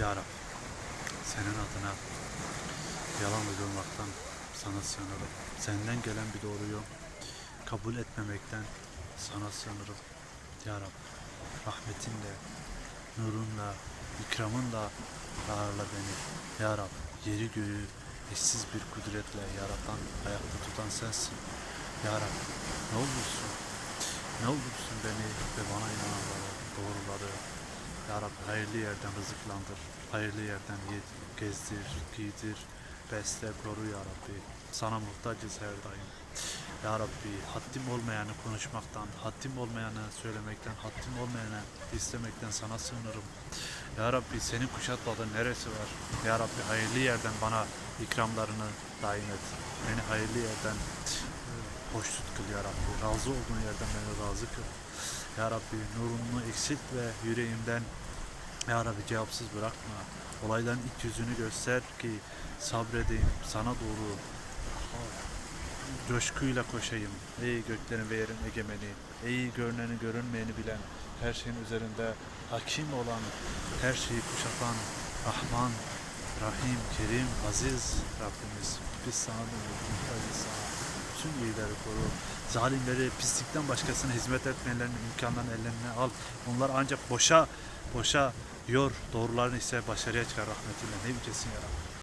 Ya Rab, senin adına yalan uydurmaktan sana sığınırım. Senden gelen bir doğruyu kabul etmemekten sana sığınırım. Ya Rab, rahmetinle, nurunla, ikramınla ağırla beni. Ya Rab, yeri göğü eşsiz bir kudretle yaratan, ayakta tutan sensin. Ya Rab, ne olursun, ne olursun beni ve bana inananları, doğruları, Ya Rabbi hayırlı yerden rızıklandır, hayırlı yerden ye, gezdir, giydir, besle, koru Ya Rabbi. Sana muhtacız her daim. Ya Rabbi haddim olmayanı konuşmaktan, haddim olmayanı söylemekten, haddim olmayanı istemekten sana sığınırım. Ya Rabbi senin kuşatmadığın neresi var? Ya Rabbi hayırlı yerden bana ikramlarını daim et. Beni hayırlı yerden e, hoşnut kıl Ya Rabbi. Razı olduğun yerden beni razı kıl. Ya Rabbi nurunu eksilt ve yüreğimden Ya Rabbi cevapsız bırakma. Olayların ilk yüzünü göster ki sabredeyim sana doğru coşkuyla koşayım. Ey göklerin ve yerin egemeni, ey görüneni görünmeyeni bilen, her şeyin üzerinde hakim olan, her şeyi kuşatan, Rahman, Rahim, Kerim, Aziz Rabbimiz. Biz sana dönüyoruz, muhtacız sana. Tüm iyileri koru. Zalimleri pislikten başkasına hizmet etmeyenlerin imkanlarını ellerine al. Onlar ancak boşa, boşa yor. Doğrularını ise başarıya çıkar rahmetinle. Ne yücesin ya Rabbi.